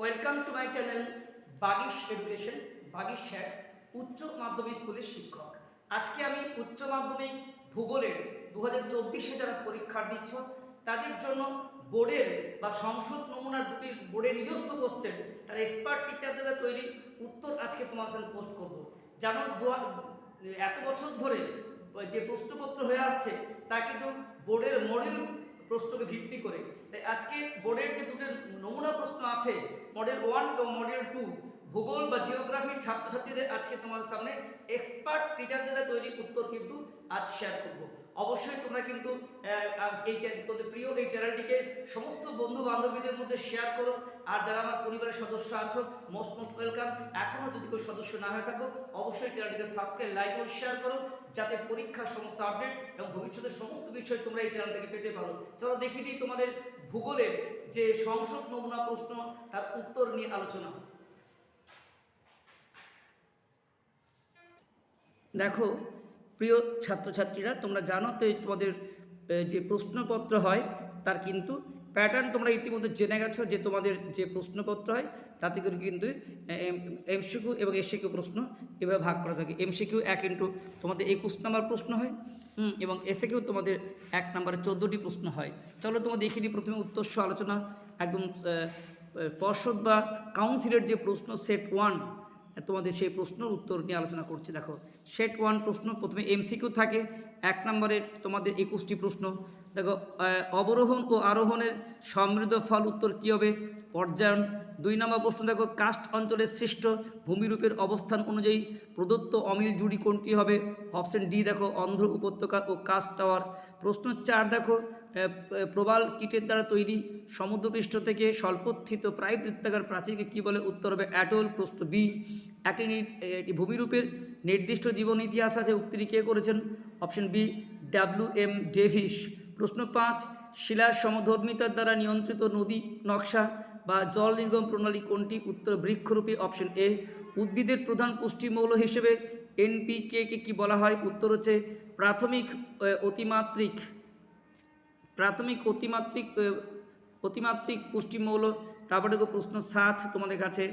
Welcome to my channel Bagish education Bagish sir উচ্চ মাধ্যমিক স্কুলের শিক্ষক। আজকে আমি উচ্চ মাধ্যমিক ভূগোলের দু হাজার চব্বিশে যারা পরীক্ষা দিচ্ছ, তাদের জন্য বোর্ডের বা সংসদ নমুনার দুটি বোর্ডের নিজস্ব কোশ্চেন তার এক্সপার্ট টিচার দ্বারা তৈরি উত্তর আজকে তোমার সাথে পোস্ট করব। যেন এত বছর ধরে যে প্রশ্নপত্র হয়ে আসছে, তা কিন্তু বোর্ডের মডেল প্রশ্নকে ভিত্তি করে। তাই আজকে বোর্ডের যে দুটো নমুনা প্রশ্ন আছে মডেল ওয়ান এবং মডেল টু ভূগোল বা জিওগ্রাফির ছাত্রছাত্রীদের আজকে তোমাদের সামনে এক্সপার্ট টিচারদের তৈরি উত্তর কিন্তু আজ শেয়ার করব। অবশ্যই তোমরা কিন্তু এই তোদের প্রিয় এই চ্যানেলটিকে সমস্ত বন্ধু বান্ধবীদের মধ্যে শেয়ার করো। আর যারা আমার পরিবারের সদস্য আছো মোস্ট মোস্ট ওয়েলকাম এখনও যদি কেউ সদস্য না হয়ে থাকো, অবশ্যই চ্যানেলটিকে সাবস্ক্রাইব লাইক এবং শেয়ার করো, যাতে পরীক্ষার সমস্ত আপডেট এবং ভবিষ্যতের সমস্ত বিষয় তোমরা এই চ্যানেল থেকে পেতে পারো। চলো দেখিয়ে দিই তোমাদের ভূগোলের যে সংসদ নমুনা প্রশ্ন, তার উত্তর নিয়ে আলোচনা। দেখো, প্রিয় ছাত্রছাত্রীরা, তোমরা জানো তো তোমাদের যে প্রশ্নপত্র হয়, তার কিন্তু প্যাটার্ন তোমরা ইতিমধ্যে জেনে গেছো যে তোমাদের যে প্রশ্নপত্র হয়, তাতে করে কিন্তু এমসিকিউ এবং এসিকিউ প্রশ্ন এভাবে ভাগ করা থাকে। এমসিকিউ এক ইন্টু তোমাদের একুশ নম্বর প্রশ্ন হয় এবং এসিকিউ তোমাদের এক নম্বরে চোদ্দোটি প্রশ্ন হয়। চলো তোমাদের দেখিয়ে দিই প্রথমে উত্তর্ষ আলোচনা। একদম পর্ষদ বা কাউন্সিলের যে প্রশ্ন সেট ওয়ান তোমাদের সেই প্রশ্নের উত্তর নিয়ে আলোচনা করছি। দেখো, সেট ওয়ান প্রশ্ন প্রথমে এমসিকিউ থাকে। এক নম্বরের তোমাদের একুশটি প্রশ্ন। দেখো অবরোহণ ও আরোহণের সমৃদ্ধ ফল উত্তর কী হবে? পর্যায়ন। দুই নম্বর প্রশ্ন, দেখো কাস্ট অঞ্চলের সৃষ্ট ভূমিরূপের অবস্থান অনুযায়ী প্রদত্ত অমিল জুড়ি কোনটি হবে? অপশন ডি, দেখো, অন্ধ্র উপত্যকা ও কাস্ট টাওয়ার। প্রশ্ন চার, দেখো প্রবাল কীটের দ্বারা তৈরি সমুদ্রপৃষ্ঠ থেকে স্বল্পোত্থিত প্রায় বৃত্তাকার প্রাচীরকে কী বলে? উত্তর হবে অ্যাটল। প্রশ্ন বি একটি ভূমিরূপের নির্দিষ্ট জীবন ইতিহাস আছে, উক্তিটি কে করেছেন? Option B, W M Davis. প্রশ্ন পাঁচ শিলার সমধর্মিতার দ্বারা নিয়ন্ত্রিত নদী, নকশা বা জল নির্গম প্রণালী কোনটি? উত্তর বৃক্ষরূপী অপশন এ। উদ্ভিদের প্রধান পুষ্টিমৌল হিসেবে এনপিকে কে কি বলা হয়? উত্তর হচ্ছে প্রাথমিক অতিমাত্রিক। প্রাথমিক, অতিমাত্রিক অতিমাত্রিক পুষ্টিমৌল তারপরে প্রশ্ন সাত তোমাদের কাছে।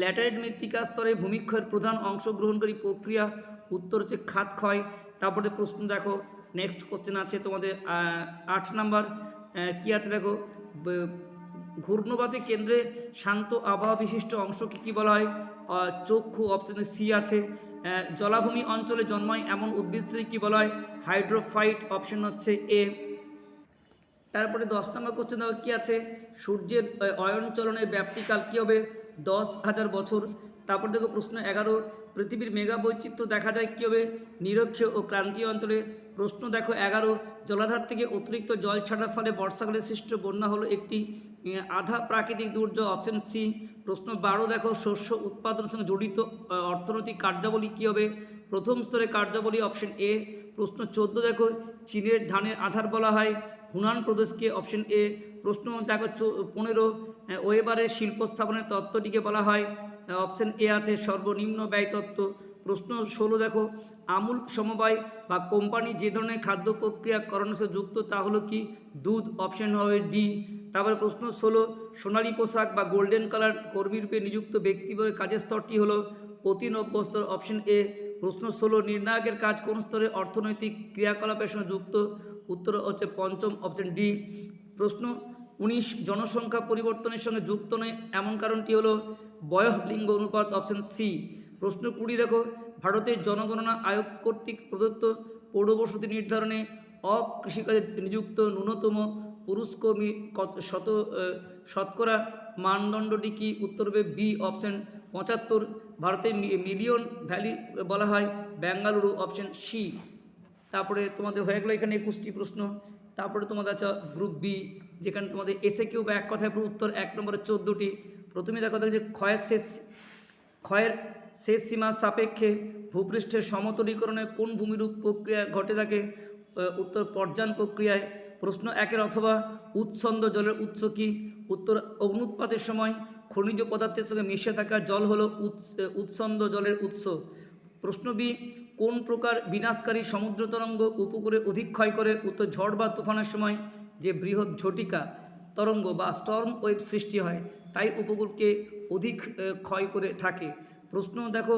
ল্যাটারাইট মৃত্তিকা স্তরে ভূমিক্ষয়ের প্রধান অংশগ্রহণকারী প্রক্রিয়া। উত্তর হচ্ছে খাত ক্ষয়। তারপরে প্রশ্ন দেখো নেক্সট কোশ্চেন আছে তোমাদের আট নাম্বার। কী আছে দেখো? ঘূর্ণবাতে কেন্দ্রে শান্ত আবহাওয়া বিশিষ্ট অংশকে কী বলা হয়? চক্ষু অপশানে সি আছে। জলাভূমি অঞ্চলে জন্মায় এমন উদ্ভিদকে কী বলা হয়? হাইড্রোফাইট অপশন হচ্ছে এ তারপরে দশ নম্বর কোশ্চেন দেখো, কী আছে? সূর্যের অয়ন অয়নচলনের ব্যাপ্তিকাল কী হবে? দশ হাজার বছর। তারপর দেখো প্রশ্ন এগারো, পৃথিবীর মেগা বৈচিত্র্য দেখা যায় কী হবে নিরক্ষীয় ও ক্রান্তীয় অঞ্চলে। প্রশ্ন দেখো এগারো, জলাধার থেকে অতিরিক্ত জল ছাড়ার ফলে বর্ষাকালে সৃষ্ট বন্যা হলো একটি আধা প্রাকৃতিক দুর্যোগ অপশন সি প্রশ্ন বারো দেখো শস্য উৎপাদনের সঙ্গে জড়িত অর্থনৈতিক কার্যাবলী কী হবে প্রথম স্তরে কার্যাবলী অপশন এ প্রশ্ন চোদ্দ দেখো চীনের ধানের আধার বলা হয়, হুনান প্রদেশকে অপশন এ প্রশ্ন দেখো পনেরো ওয়েবারের শিল্প স্থাপনের তত্ত্বটিকে বলা হয় অপশন এ আছে, সর্বনিম্ন ব্যয় তত্ত্ব প্রশ্ন ষোলো, দেখো, আমূল সমবায় বা কোম্পানি যে ধরনের খাদ্য প্রক্রিয়াকরণের সাথে যুক্ত, তা হলো কি? দুধ অপশন হবে ডি তারপরে প্রশ্ন ষোলো, সোনালী পোশাক বা গোল্ডেন কালার কর্মীরূপে নিযুক্ত ব্যক্তি বলে কাজের স্তরটি হলো অতি নব্য স্তর অপশন এ প্রশ্ন ষোলো, নির্ণায়কের কাজ কোন স্তরে অর্থনৈতিক ক্রিয়াকলাপের সঙ্গে যুক্ত? উত্তর হচ্ছে পঞ্চম অপশন ডি প্রশ্ন উনিশ জনসংখ্যা পরিবর্তনের সঙ্গে যুক্ত নয়। এমন কারণটি হলো বয়স লিঙ্গ অনুপাত অপশন সি প্রশ্ন কুড়ি, দেখো, ভারতের জনগণনা আয়োগ কর্তৃক প্রদত্ত পৌরবসতি নির্ধারণে অকৃষিকাজে নিযুক্ত ন্যূনতম পুরুষ কর্মী শত শতকরা মানদণ্ডটি কি উত্তর হবে বি অপশন পঁচাত্তর। ভারতে মিলিয়ন ভ্যালি বলা হয়, বেঙ্গালুরু, অপশন সি তারপরে তোমাদের হয়ে গেলো এখানে একুশটি প্রশ্ন। তারপরে তোমাদের আছে গ্রুপ বি যেখানে তোমাদের এসে কেউ বা এক কথায় পুরো উত্তর এক নম্বরে চোদ্দোটি। প্রথমে দেখো যে ক্ষয়ের শেষ ক্ষয়ের শেষ সীমার সাপেক্ষে ভূপৃষ্ঠের সমতলীকরণে কোন ভূমিরূপ প্রক্রিয়া ঘটে থাকে? উত্তর পর্যান প্রক্রিয়ায়। প্রশ্ন একের অথবা উৎসন্দ জলের উৎস কি? উত্তর, অগ্নুৎপাতের সময় খনিজ পদার্থের সঙ্গে মিশে থাকা জল হলো উৎস উৎসন্দ জলের উৎস। প্রশ্ন বি, কোন প্রকার বিনাশকারী সমুদ্র তরঙ্গ উপকূলে অধিক ক্ষয় করে? উত্তর, ঝড় বা তুফানের সময় যে বৃহৎ ঝটিকা তরঙ্গ বা স্টর্ম ওয়েভ সৃষ্টি হয় তাই উপকূলকে অধিক ক্ষয় করে থাকে। প্রশ্ন দেখো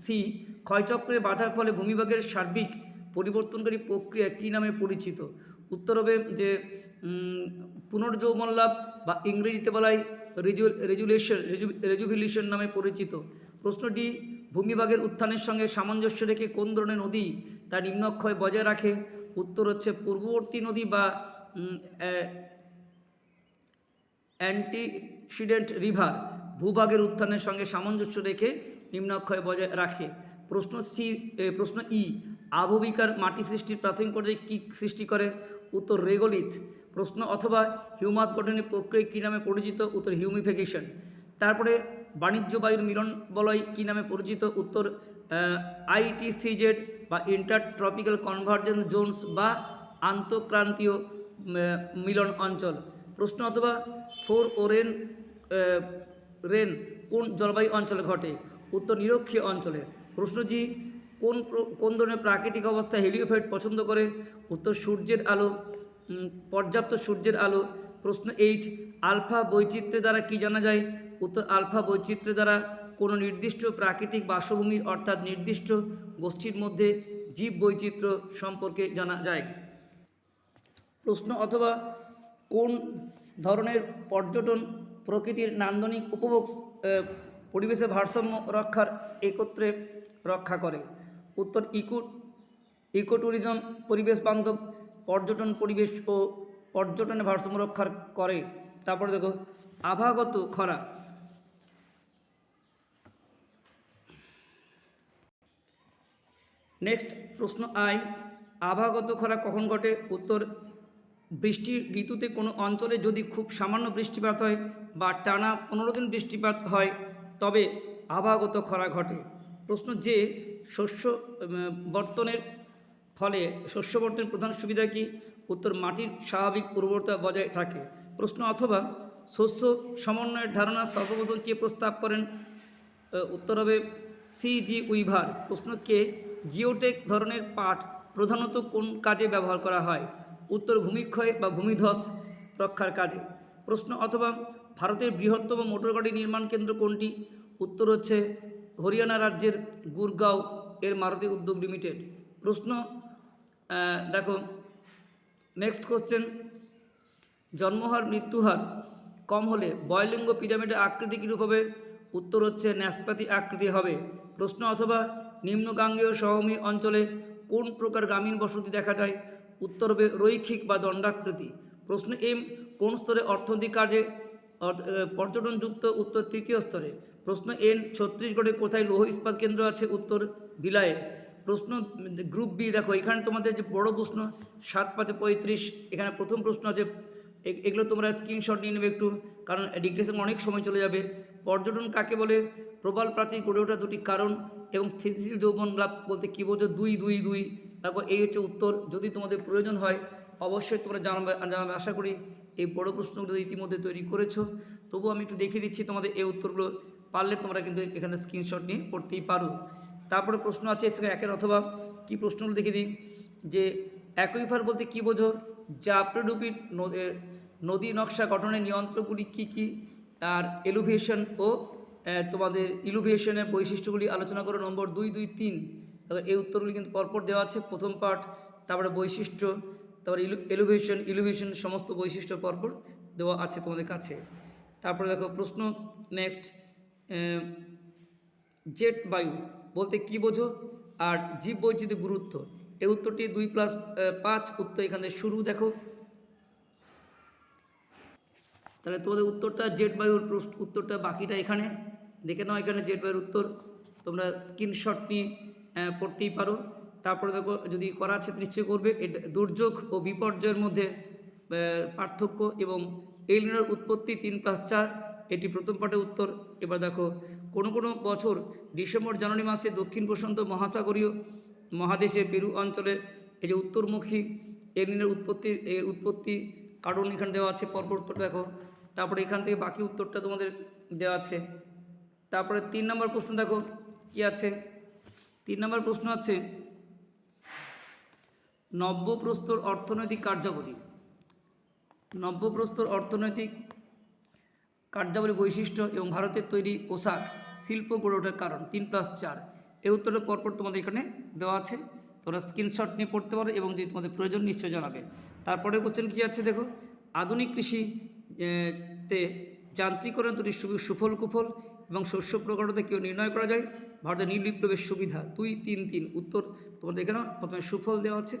সি ক্ষয়চক্রে বাধার ফলে ভূমিভাগের সার্বিক পরিবর্তনকারী প্রক্রিয়া কী নামে পরিচিত? উত্তর হবে যে উম, পুনর্যৌবন লাভ বা ইংরেজিতে বলাই রেজুলেশন রেজুভিলেশন নামে পরিচিত। প্রশ্নটি ভূমিভাগের উত্থানের সঙ্গে সামঞ্জস্য রেখে কোন ধরনের নদী তার নিম্নক্ষয় বজায় রাখে? উত্তর হচ্ছে পূর্ববর্তী নদী বা অ্যান্টিসিডেন্ট রিভার ভূভাগের উত্থানের সঙ্গে সামঞ্জস্য রেখে নিম্নাক্ষয় বজায় রাখে। প্রশ্ন সি প্রশ্ন ই আবহবিকার মাটি সৃষ্টির প্রাথমিক পর্যায়ে কী সৃষ্টি করে? উত্তর রেগোলিথ। প্রশ্ন, অথবা হিউমাস গঠনের প্রক্রিয়া কী নামে পরিচিত? উত্তর হিউমিফিকেশন। তারপরে বাণিজ্য বায়ুর মিলন বলয় কী নামে পরিচিত? উত্তর আইটিসিজেড বা ইন্টার ট্রপিক্যাল কনভার্জেন্স জোনস বা আন্তঃক্রান্তীয় মিলন অঞ্চল। প্রশ্ন অথবা ফোর ও রেন রেন কোন জলবায়ু অঞ্চলে ঘটে? উত্তর নিরক্ষীয় অঞ্চলে। প্রশ্ন জি কোন কোন ধরনের প্রাকৃতিক অবস্থা হেলিওফাইট পছন্দ করে? উত্তর, সূর্যের আলো। পর্যাপ্ত সূর্যের আলো। প্রশ্ন এইচ, আলফা বৈচিত্র্যের দ্বারা কি জানা যায়? উত্তর, আলফা বৈচিত্র্যের দ্বারা কোনো নির্দিষ্ট প্রাকৃতিক বাসভূমির অর্থাৎ নির্দিষ্ট গোষ্ঠীর মধ্যে জীব বৈচিত্র্য সম্পর্কে জানা যায়। প্রশ্ন অথবা কোন ধরনের পর্যটন প্রকৃতির নান্দনিক উপভোগ আহ, পরিবেশের ভারসাম্য রক্ষার একত্রে রক্ষা করে? উত্তর ইকো ইকো ট্যুরিজম পরিবেশ বান্ধব পর্যটন পরিবেশ ও পর্যটনের ভারসাম্য রক্ষার করে। তারপরে দেখো আভাগত খরা। নেক্সট প্রশ্ন আই আভাগত খরা কখন ঘটে? উত্তর বৃষ্টি ঋতুতে কোনো অঞ্চলে যদি খুব সামান্য বৃষ্টিপাত হয় বা টানা পনেরো দিন বৃষ্টিপাত হয়, তবে আবহাগত খরা ঘটে। প্রশ্ন যে, শস্য বর্তনের ফলে শস্য বর্তনের প্রধান সুবিধা কি? উত্তর, মাটির স্বাভাবিক উর্বরতা বজায় থাকে। প্রশ্ন, অথবা শস্য সমন্বয়ের ধারণা সর্বপ্রথম কে প্রস্তাব করেন? উত্তর হবে সি জি উইভার। প্রশ্ন কে, জিওটেক ধরনের পাট প্রধানত কোন কাজে ব্যবহার করা হয়? উত্তর ভূমিক্ষয় বা ভূমিধস রক্ষার কাজে। প্রশ্ন, অথবা ভারতের বৃহত্তম মোটর গাড়ি নির্মাণ কেন্দ্র কোনটি? উত্তর হচ্ছে হরিয়ানা রাজ্যের গুরগাঁও এর মারুতি উদ্যোগ লিমিটেড। প্রশ্ন দেখো নেক্সট কোশ্চেন জন্মহার, মৃত্যুহার কম হলে বয়লিঙ্গ পিরামিডের আকৃতি কীরূপ হবে? উত্তর হচ্ছে ন্যাসপাতি আকৃতি হবে। প্রশ্ন, অথবা নিম্ন নিম্নগাঙ্গেয় সমভূমি অঞ্চলে কোন প্রকার গ্রামীণ বসতি দেখা যায়? উত্তর হবে রৈখিক বা দণ্ডাকৃতি। প্রশ্ন এম, কোন স্তরে অর্থনৈতিক কাজে পর্যটনযুক্ত উত্তর তৃতীয় স্তরে? প্রশ্ন এন, ছত্তিশগড়ে কোথায় লৌহ ইস্পাত কেন্দ্র আছে? উত্তর, বিলায়ে। প্রশ্ন গ্রুপ বি, দেখো, এখানে তোমাদের যে বড় প্রশ্ন, সাত পাঁচে পঁয়ত্রিশ, এখানে প্রথম প্রশ্ন আছে এগুলো তোমরা স্ক্রিনশট নিয়ে নেবে একটু, কারণ ডিগ্রেশন অনেক সময় চলে যাবে। পর্যটন কাকে বলে? প্রবাল প্রাচীর গড়ে ওঠা দুটি কারণ এবং স্থিতিশীল যৌবন লাভ বলতে কী বোঝো? দুই দুই দুই। দেখো এই হচ্ছে উত্তর। যদি তোমাদের প্রয়োজন হয়, অবশ্যই তোমরা জানাবে জানাবে। আশা করি এই বড় প্রশ্নগুলো ইতিমধ্যে তৈরি করেছ, তবুও আমি একটু দেখিয়ে দিচ্ছি তোমাদের এই উত্তরগুলো। পারলে তোমরা কিন্তু এখানে স্ক্রিনশট নিয়ে পড়তেই পারো। তারপরে প্রশ্ন আছে এসে একের অথবা কি প্রশ্নগুলো দেখে দিই? যে অ্যাকুইফার বলতে কি বোঝো? জাপড়ুপির নদী নকশা গঠনের নিয়ন্ত্রকগুলি কি কি? আর এলুভিয়েশন ও তোমাদের ইলুভিয়েশনের বৈশিষ্ট্যগুলি আলোচনা করো। নম্বর দুই দুই, তিন। তবে এই উত্তরগুলি কিন্তু পরপর দেওয়া আছে, প্রথম পার্ট তারপরে বৈশিষ্ট্য, তারপরে ইলু এলুভিয়েশন ইলুভিয়েশন সমস্ত বৈশিষ্ট্য পরপর দেওয়া আছে তোমাদের কাছে। তারপরে দেখো প্রশ্ন নেক্সট জেট বায়ু বলতে কি বোঝো? আর জীব বৈচিত্র্যের গুরুত্ব। এই উত্তরটি দুই প্লাস পাঁচ উত্তর এখানে শুরু, দেখো। তাহলে তোমাদের উত্তরটা জেট বায়ুর উত্তরটা বাকিটা এখানে। দেখে নাও এখানে জেট বায়ুর উত্তর। তোমরা স্ক্রিনশট নিয়ে পড়তেই পারো। তারপরে দেখো, যদি করা আছে তো নিশ্চয়ই করবে। দুর্যোগ ও বিপর্যয়ের মধ্যে পার্থক্য এবং এলিনোর উৎপত্তি তিন প্লাস চার, এটি প্রথম পাঠের উত্তর। এবার দেখো, কোনো কোনো বছর ডিসেম্বর, জানুয়ারি মাসে দক্ষিণ প্রশান্ত মহাসাগরীয় মহাদেশে পেরু অঞ্চলে এই যে উত্তরমুখী এলিনের উৎপত্তি, এর উৎপত্তি কারণ এখানে দেওয়া আছে। পরপর উত্তর দেখো, তারপরে এখান থেকে বাকি উত্তরটা তোমাদের দেওয়া আছে। তারপরে তিন নম্বর প্রশ্ন দেখো, কি আছে? তিন নম্বর প্রশ্ন আছে, নব্যপ্রস্তর অর্থনৈতিক কার্যাবলী। নব্যপ্রস্তর অর্থনৈতিক কার্যাবলী বৈশিষ্ট্য এবং ভারতের তৈরি পোশাক, শিল্প গড়ে ওঠার কারণ, তিন প্লাস চার। এই উত্তরের পরপর তোমাদের এখানে দেওয়া আছে। তোমরা স্ক্রিনশট নিয়ে পড়তে পারো এবং যদি তোমাদের প্রয়োজন নিশ্চয় জানাবে। তারপরে কোশ্চেন কী আছে দেখো? আধুনিক কৃষি তে যান্ত্রিকরণ দুটি সুফল কুফল এবং শস্য প্রকারতা কেউ নির্ণয় করা যায়। ভারতের নীল বিপ্লবের সুবিধা। দুই তিন তিন। উত্তর তোমাদের এখানে প্রথমে সুফল দেওয়া আছে।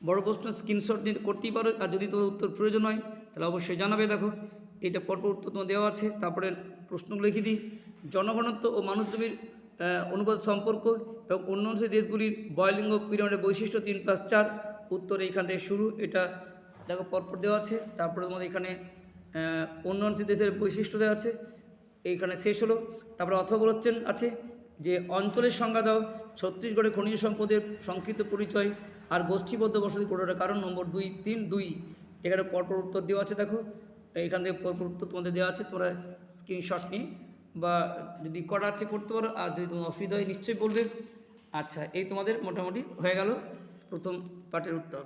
বড় প্রশ্ন স্ক্রিনশট নিতে করতেই পারো। আর যদি তোমার উত্তর প্রয়োজন হয় তাহলে অবশ্যই জানাবে। দেখো এটা পরপর উত্তর তোমার দেওয়া আছে। তারপরে প্রশ্নগুলো লিখে দিই। জনঘনত্ব ও মানুষ জমির আহ, অনুপাত সম্পর্ক এবং অন্য দেশগুলির বয়লিঙ্গ পিরামিডের বৈশিষ্ট্য তিন প্লাস চার। উত্তর এইখান থেকে শুরু। এটা দেখো পরপর দেওয়া আছে। তারপরে তোমাদের এখানে অন্য দেশের বৈশিষ্ট্য দেওয়া আছে। এইখানে শেষ হলো। তারপরে অথবা বলছেন আছে যে, অঞ্চলের সংজ্ঞা দাও, ছত্তিশগড়ের খনিজ সম্পদের সংক্ষিপ্ত পরিচয় আর গোষ্ঠীবদ্ধ বসতি গড়ে ওঠার কারণ নম্বর দুই, তিন, দুই। এখানে পরপর উত্তর দেওয়া আছে, দেখো। এখান থেকে পরপর উত্তর তোমাদের দেওয়া আছে, তোমরা স্ক্রিনশট নিয়ে বা যদি কটা আছে করতে পারো, আর যদি তোমার অসুবিধা হয় নিশ্চয়ই বলবে। আচ্ছা এই তোমাদের মোটামুটি হয়ে গেল প্রথম পার্টের উত্তর।